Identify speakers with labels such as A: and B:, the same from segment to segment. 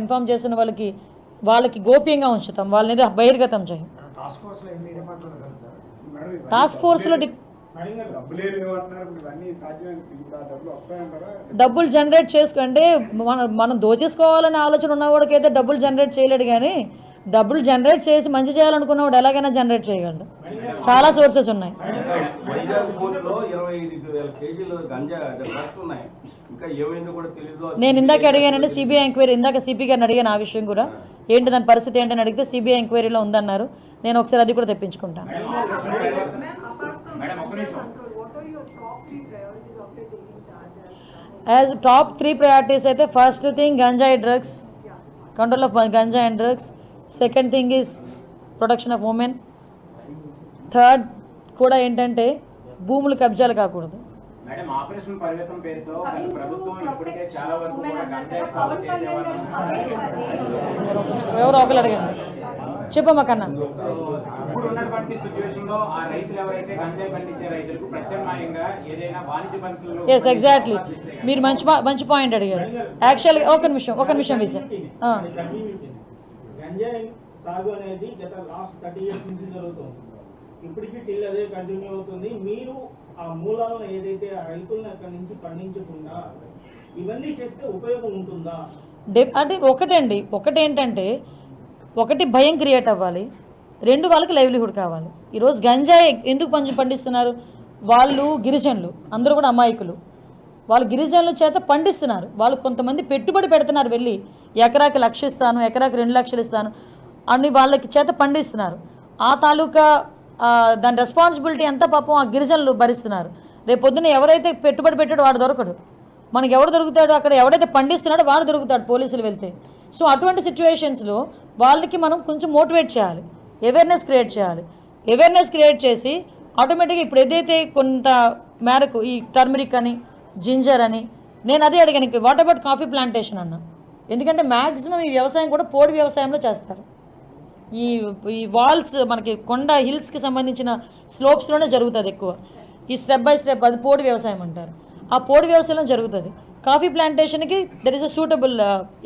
A: Inform చేసిన వాళ్ళకి వాళ్ళకి గోప్యంగా ఉంచుతాం. వాళ్ళని బహిర్గతం చేయం.
B: టాస్క్
A: ఫోర్స్లో
C: డబ్బులు
A: జనరేట్ చేసుకుంటే మనం మనం దోచేసుకోవాలనే ఆలోచన ఉన్నవాడికైతే డబ్బులు జనరేట్ చేయలేడు కానీ డబ్బులు జనరేట్ చేసి మంచి చేయాలనుకున్నవాడు ఎలాగైనా జనరేట్ చేయగలడు. చాలా సోర్సెస్ ఉన్నాయి. నేను ఇందాక అడిగానంటే సిబిఐ ఎంక్వైరీ ఇందాక సిపి గారిని అడిగాను ఆ విషయం కూడా. ఏంటి దాని పరిస్థితి ఏంటని అడిగితే సిబిఐ ఎంక్వైరీలో ఉందన్నారు. నేను ఒకసారి అది కూడా తెప్పించుకుంటాను? యాజ్ టాప్ త్రీ ప్రయారిటీస్ అయితే ఫస్ట్ థింగ్ గంజాయి drugs control of ganja and drugs second thing is protection of women third కూడా ఏంటంటే భూములు కబ్జాలు కాకూడదు.
B: మేడం ఆపరేషన్ పరిగతం పేరుతో ప్రభుత్వం ఇప్పటికే చాలా వరకు
A: ఎవరో ఒకరు అడగండి చెప్పమ్మా కన్నా.
B: ఇప్పుడు ఉన్నటువంటి సిచ్యువేషన్లో ఆ రైతులు ఎవరైతే గంజాయి పండించే రైతులకు ప్రత్యామ్నాయంగా ఏదైనా వాణిజ్య పంటలు
A: ఎస్ ఎగ్జాక్ట్లీ మీరు మంచి మంచి పాయింట్ అడిగారు. యాక్చువల్గా ఒక నిమిషం ఒక నిమిషం విజయ్.
D: గంజాయి సాగు అనేది గత లాస్ట్ థర్టీ ఇయర్స్ నుంచి జరుగుతుంది. ఇప్పటికీ టిల్ అదే కంటిన్యూ అవుతుంది. మీరు ఆ మూలాలను ఏదైతే ఆ రైతులను అక్కడి నుంచి పండించకుండా ఇవన్నీ చేస్తే ఉపయోగం ఉంటుందా?
A: అంటే ఒకటండి. ఒకటేంటంటే ఒకటి భయం క్రియేట్ అవ్వాలి. రెండు వాళ్ళకి లైవ్లీహుడ్ కావాలి. ఈరోజు గంజాయి ఎందుకు పంచి పండిస్తున్నారు? వాళ్ళు గిరిజనులు అందరూ కూడా అమాయకులు. వాళ్ళు గిరిజనుల చేత పండిస్తున్నారు. వాళ్ళు కొంతమంది పెట్టుబడి పెడుతున్నారు వెళ్ళి. ఎకరాకి లక్ష ఇస్తాను ఎకరాకి రెండు లక్షలు ఇస్తాను అని వాళ్ళకి చేత పండిస్తున్నారు. ఆ తాలూకా దాని రెస్పాన్సిబిలిటీ ఎంత పాపం ఆ గిరిజనులు భరిస్తున్నారు? రేపు పొద్దున్న ఎవరైతే పెట్టుబడి పెట్టాడో వాడు దొరకడు. మనకి ఎవడు దొరుకుతాడో అక్కడ ఎవడైతే పండిస్తున్నాడో వాడు దొరుకుతాడు పోలీసులు వెళ్తే. సో అటువంటి సిచ్యువేషన్స్లో వాళ్ళకి మనం కొంచెం మోటివేట్ చేయాలి. అవేర్నెస్ క్రియేట్ చేయాలి. అవేర్నెస్ క్రియేట్ చేసి ఆటోమేటిక్గా ఇప్పుడు ఏదైతే కొంత మేరకు ఈ టర్మరిక్ అని జింజర్ అని నేను అదే అడిగాను వాట్ అబౌట్ కాఫీ ప్లాంటేషన్ అన్న. ఎందుకంటే మ్యాక్సిమం ఈ వ్యవసాయం కూడా పోడి వ్యవసాయంలో చేస్తారు. ఈ ఈ వాల్స్ మనకి కొండ హిల్స్కి సంబంధించిన స్లోప్స్లోనే జరుగుతుంది ఎక్కువ. ఈ స్టెప్ బై స్టెప్ అది పోడి వ్యవసాయం అంటారు. ఆ పోడి వ్యవసాయం జరుగుతుంది. Coffee ప్లాంటేషన్కి that is a suitable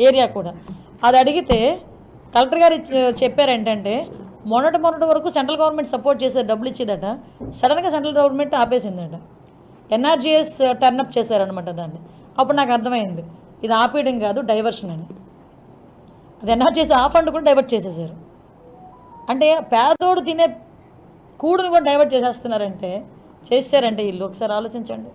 A: area కూడా. అది అడిగితే కలెక్టర్ గారు uh, చెప్పారు ఏంటంటే మొన్నటి మొన్నటి వరకు సెంట్రల్ గవర్నమెంట్ సపోర్ట్ చేసే డబ్బులు ఇచ్చేదట సడన్గా సెంట్రల్ గవర్నమెంట్ ఆపేసిందట. ఎన్ఆర్జీఎస్ uh, టర్నప్ చేశారనమాట దాన్ని. అప్పుడు నాకు అర్థమైంది. ఇది ఆపేయడం కాదు డైవర్షన్ అని. అది ఎన్ఆర్జీఎస్ ఆ ఫండ్ కూడా డైవర్ట్ చేసేసారు. అంటే పేదోడు తినే కూడును కూడా డైవర్ట్ చేసేస్తున్నారంటే చేశారంటే వీళ్ళు. ఒకసారి ఆలోచించండి.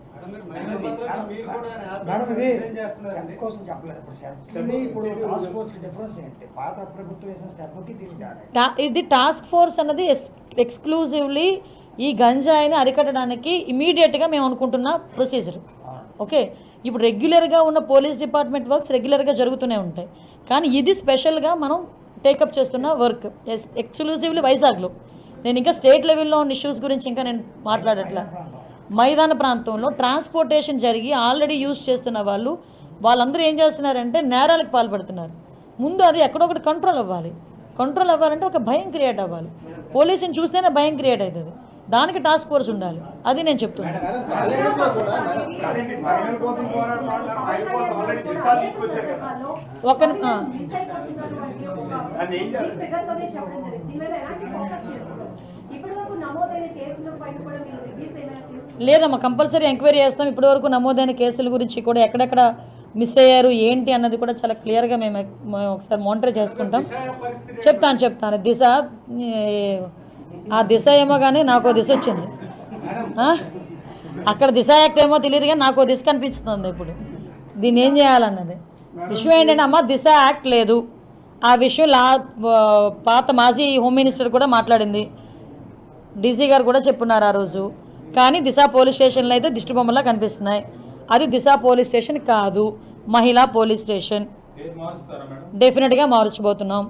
B: మేడం ఇది సెర్ప్ కోసం చెప్పలేదు. ఇప్పుడు సెర్ప్ ఇప్పుడు టాస్క్ ఫోర్స్ డిఫరెన్స్ ఏంటి? పాత ప్రభుత్వం వేసిన సెర్ప్కి దీనికి తేడా ఏంటి?
A: టా- ఇది టాస్క్ ఫోర్స్ అన్నది ఎక్స్క్లూజివ్లీ ఈ గంజాయిని అరికట్టడానికి ఇమీడియట్గా మేము అనుకుంటున్న ప్రొసీజర్ ఓకే? ఇప్పుడు రెగ్యులర్గా ఉన్న పోలీస్ డిపార్ట్మెంట్ వర్క్స్ రెగ్యులర్గా జరుగుతూనే ఉంటాయి. కానీ ఇది స్పెషల్గా మనం టేకప్ చేస్తున్న వర్క్. ఎక్స్క్లూజివ్లీ వైజాగ్లో. నేను ఇంకా స్టేట్ లెవెల్లో ఉన్న ఇష్యూస్ గురించి ఇంకా నేను మాట్లాడట్లా. మైదాన ప్రాంతంలో ట్రాన్స్పోర్టేషన్ జరిగి ఆల్రెడీ యూజ్ చేస్తున్న వాళ్ళు వాళ్ళందరూ ఏం చేస్తున్నారంటే నేరాలకు పాల్పడుతున్నారు. ముందు అది ఎక్కడొకటి కంట్రోల్ అవ్వాలి. కంట్రోల్ అవ్వాలంటే ఒక భయం క్రియేట్ అవ్వాలి. పోలీసుని చూస్తేనే భయం క్రియేట్ అవుతుంది దానికి టాస్క్ ఫోర్స్ ఉండాలి. అది నేను చెప్తున్నాను ఒక లేదమ్మా కంపల్సరీ ఎంక్వైరీ చేస్తాం. ఇప్పటివరకు నమోదైన కేసుల గురించి కూడా ఎక్కడెక్కడ మిస్ అయ్యారు ఏంటి అన్నది కూడా చాలా క్లియర్గా మేము మేము ఒకసారి మానిటర్ చేసుకుంటాం. చెప్తాను చెప్తాను. దిశ ఆ దిశ ఏమో కానీ నాకు దిశ వచ్చింది. ఆ? అక్కడ దిశ యాక్ట్ ఏమో తెలియదు కానీ నాకు దిశ కనిపిస్తుంది ఇప్పుడు. దీన్ని ఏం చేయాలన్నది? విషయం ఏంటంటే అమ్మ దిశ యాక్ట్ లేదు. ఆ విషయం లా పాత మాజీ హోమ్ మినిస్టర్ కూడా మాట్లాడింది. డీసీ గారు కూడా చెప్పున్నారు ఆ రోజు. కానీ దిశ పోలీస్ స్టేషన్లో అయితే దిష్టి బొమ్మలా కనిపిస్తున్నాయి. అది దిశ పోలీస్ స్టేషన్ కాదు మహిళా పోలీస్ స్టేషన్. డెఫినెట్గా మార్చబోతున్నాం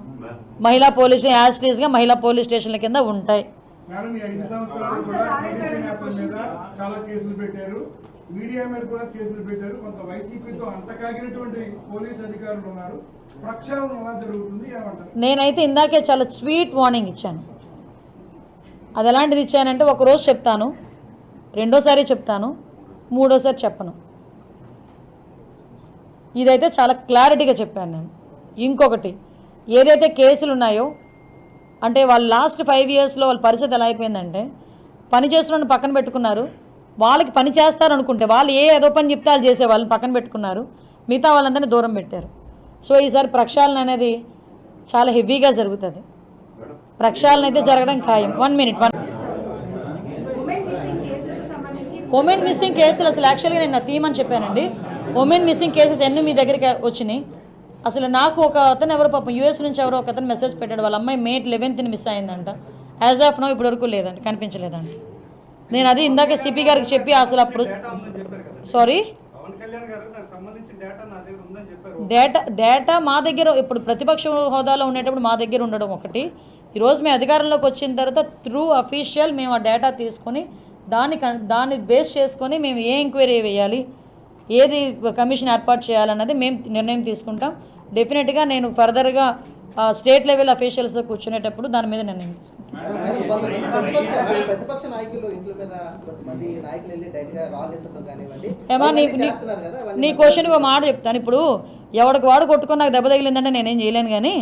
A: మహిళా పోలీస్ యాజ్గా మహిళా పోలీస్ స్టేషన్ల కింద ఉంటాయి.
E: మేడం ఈ ఐదు సంవత్సరాలు కూడా టీడీపీ నేతల మీద చాలా కేసులు పెట్టారు. మీడియా మీద కూడా కేసులు పెట్టారు. కొంత వైసీపీతో అంతకాగినటువంటి పోలీస్ అధికారులు ఉన్నారు.
A: నేనైతే ఇందాకే చాలా స్వీట్ వార్నింగ్ ఇచ్చాను. అది ఎలాంటిది ఇచ్చానంటే ఒక రోజు చెప్తాను రెండోసారి చెప్తాను మూడోసారి చెప్పను. ఇదైతే చాలా క్లారిటీగా చెప్పాను నేను. ఇంకొకటి ఏదైతే కేసులు ఉన్నాయో అంటే వాళ్ళు లాస్ట్ ఫైవ్ ఇయర్స్లో వాళ్ళ పరిస్థితి ఎలా అయిపోయిందంటే పని చేస్తున్న పక్కన పెట్టుకున్నారు వాళ్ళకి పని చేస్తారు అనుకుంటే వాళ్ళు ఏ ఏదో పని చెప్తే వాళ్ళు చేసే వాళ్ళని పక్కన పెట్టుకున్నారు మిగతా వాళ్ళందరినీ దూరం పెట్టారు. సో ఈసారి ప్రక్షాళన అనేది చాలా హెవీగా జరుగుతుంది. ప్రక్షాళన అయితే జరగడం ఖాయం. One minute one
F: women missing
A: కేసులు అసలు యాక్చువల్గా నేను నా థీమ్ అని చెప్పానండి. ఉమెన్ మిస్సింగ్ కేసెస్ ఎన్ని మీ దగ్గరికి వచ్చినాయి? అసలు నాకు ఒక అతను ఎవరో పాపం యూఎస్ నుంచి ఎవరో ఒక అతను మెసేజ్ పెట్టాడు. వాళ్ళ అమ్మాయి మే లెవెన్త్ని మిస్ అయిందంట. యాజ్ ఆఫ్ నో ఇప్పటి వరకు లేదంట కనిపించలేదంట నేను అది ఇందాక సిపి గారికి చెప్పి అసలు అప్పుడు సారీ
C: డేటా
A: డేటా మా దగ్గర ఇప్పుడు ప్రతిపక్ష హోదాలో ఉండేటప్పుడు మా దగ్గర ఉండడం ఒకటి. ఈరోజు మేము అధికారంలోకి వచ్చిన తర్వాత త్రూ అఫీషియల్ మేము ఆ డేటా తీసుకొని దాన్ని కన్- దాన్ని బేస్ చేసుకొని మేము ఏ ఎంక్వైరీ వేయాలి ఏది కమిషన్ ఏర్పాటు చేయాలన్నది మేము నిర్ణయం తీసుకుంటాం. డెఫినెట్గా నేను ఫర్దర్గా స్టేట్ లెవెల్ అఫీషియల్స్తో కూర్చునేటప్పుడు దాని మీద నిర్ణయం తీసుకుంటాం.
G: మేడం, కొంతమంది ప్రతిపక్ష ప్రతిపక్ష నాయకులు ఇంట్లో మీద కొంతమంది నాయకులు వెళ్ళి డైరెక్ట్గా రాళ్ళు వేసడం కానివ్వండి
A: ఏమా నీ
G: అవన్నీ
A: నీ-
G: చేస్తున్నారు కదా అవన్నీ
A: నీ క్వశ్చన్కి ఒక మాట చెప్తాను. ఇప్పుడు ఎవడికి వాడు కొట్టుకొని నాకు దెబ్బ తగిలిందంటే నేనేం చేయలేను కానీ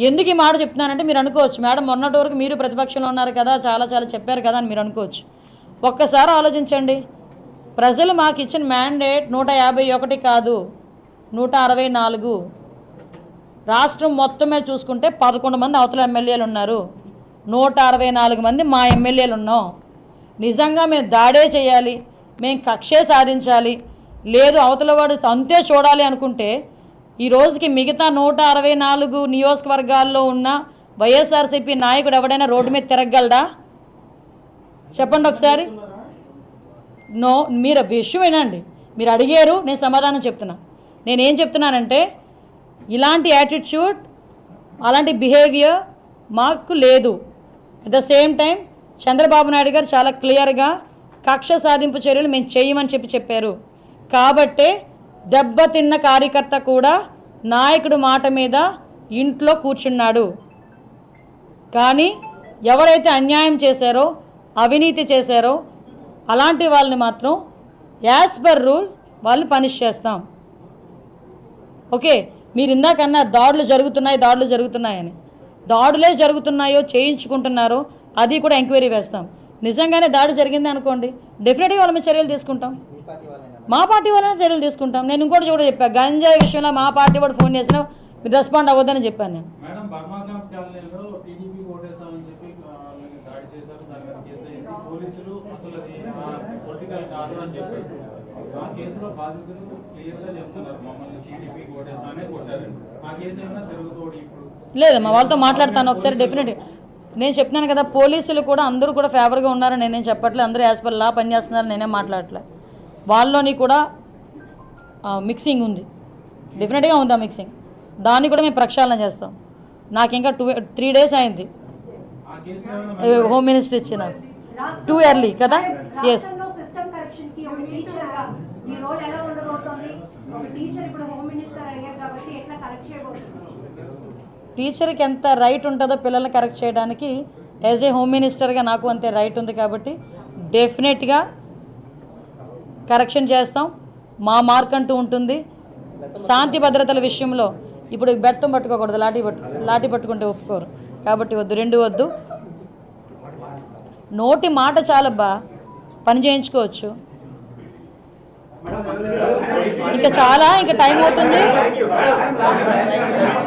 A: ఎందుకు ఈ మాట చెప్తున్నానంటే మీరు అనుకోవచ్చు. మేడం మొన్నటి వరకు మీరు ప్రతిపక్షంలో ఉన్నారు కదా చాలా చాలా చెప్పారు కదా అని మీరు అనుకోవచ్చు. ఒక్కసారి ఆలోచించండి. ప్రజలు మాకు ఇచ్చిన మ్యాండేట్ నూట యాభై ఒకటి కాదు నూట అరవై నాలుగు. రాష్ట్రం మొత్తమే చూసుకుంటే పదకొండు మంది అవతల ఎమ్మెల్యేలు ఉన్నారు. నూట అరవై నాలుగు మంది మా ఎమ్మెల్యేలు ఉన్నాం. నిజంగా మేము దాడే చేయాలి మేము కక్షే సాధించాలి లేదు అవతల వాడు అంతే చూడాలి అనుకుంటే ఈ రోజుకి మిగతా నూట అరవై నాలుగు నియోజకవర్గాల్లో ఉన్న వైఎస్ఆర్సీపీ నాయకుడు ఎవడైనా రోడ్డు మీద తిరగలడా చెప్పండి ఒకసారి. నో మీరు విషయం వినండి మీరు అడిగారు నేను సమాధానం చెప్తున్నా. నేనేం చెప్తున్నానంటే ఇలాంటి యాటిట్యూడ్ అలాంటి బిహేవియర్ మాకు లేదు. At the same time Chandrababu Naidu గారు చాలా క్లియర్గా కక్ష సాధింపు చర్యలు మేము చేయమని చెప్పి చెప్పారు. కాబట్టే దెబ్బతిన్న కార్యకర్త కూడా నాయకుడు మాట మీద ఇంట్లో కూర్చున్నాడు. కానీ ఎవరైతే అన్యాయం చేశారో అవినీతి చేశారో అలాంటి వాళ్ళని మాత్రం యాజ్ పర్ రూల్ వాళ్ళు పనిష్ చేస్తాం. ఓకే మీరు ఇందాకన్నా దాడులు జరుగుతున్నాయి దాడులు జరుగుతున్నాయని. దాడులే జరుగుతున్నాయో చేయించుకుంటున్నారో అది కూడా ఎంక్వైరీ వేస్తాం. నిజంగానే దాడి జరిగింది అనుకోండి డెఫినెట్గా వాళ్ళ మీద చర్యలు తీసుకుంటాం.
G: మా పార్టీ వాళ్ళనే
A: చర్యలు తీసుకుంటాం. నేను ఇంకోటి కూడా చెప్పాను గంజాయి విషయంలో మా పార్టీ వాడు ఫోన్ చేసినా మీరు రెస్పాండ్ అవ్వద్దని చెప్పాను నేను.
H: పోలీసులు అసలు పొలిటికల్ కాదు అని చెప్పారు. ఆ కేసులో బాధితులు క్లియర్గా చెప్తున్నారు. మమ్మల్ని టీడీపీ ఓటేసామనే కొట్టారని. ఆ కేసు ఏమైనా జరుగుతుంది ఇప్పుడు?
A: లేదమ్మా వాళ్ళతో మాట్లాడతాను. ఒకసారి డెఫినెట్ నేను చెప్తున్నాను కదా పోలీసులు కూడా అందరూ కూడా ఫేవర్గా ఉన్నారని నేనేం చెప్పట్లేదు అందరూ యాజ్ పర్ లా పనిచేస్తున్నారు నేనేం మాట్లాడట్లే. వాళ్ళలోని కూడా మిక్సింగ్ ఉంది. డెఫినెట్గా ఉంది ఆ మిక్సింగ్ దాన్ని కూడా మేము ప్రక్షాళన చేస్తాం. నాకు ఇంకా టూ త్రీ డేస్ అయింది. హోమ్ మినిస్టర్ ఇచ్చిన. టూ ఇయర్లీ కదా? ఎస్
I: రాష్ట్రంలో సిస్టమ్ కరెక్షన్కి ఒక టీచర్గా మీ రోల్ ఎలా ఉండబోతోంది? ఒక టీచర్ ఇప్పుడు హోమ్ మినిస్టర్ అయ్యారు కాబట్టి ఎట్లా కరెక్ట్ చేయబోతుంది
A: టీచర్కి ఎంత రైట్ ఉంటుందో పిల్లల్ని కరెక్ట్ చేయడానికి యాజ్ ఏ హోమ్ మినిస్టర్గా నాకు అంతే రైట్ ఉంది కాబట్టి డెఫినెట్గా కరెక్షన్ చేస్తాం. మా మార్క్ అంటూ ఉంటుంది. శాంతి భద్రతల విషయంలో ఇప్పుడు బెత్తం పట్టుకోకూడదు లాఠీ పట్టు లాఠీ పట్టుకుంటే ఒప్పుకోరు. కాబట్టి వద్దు రెండు వద్దు. నోటి మాట చాలబ్బా పని చేయించుకోవచ్చు. ఇంకా చాలా ఇంకా టైం అవుతుంది.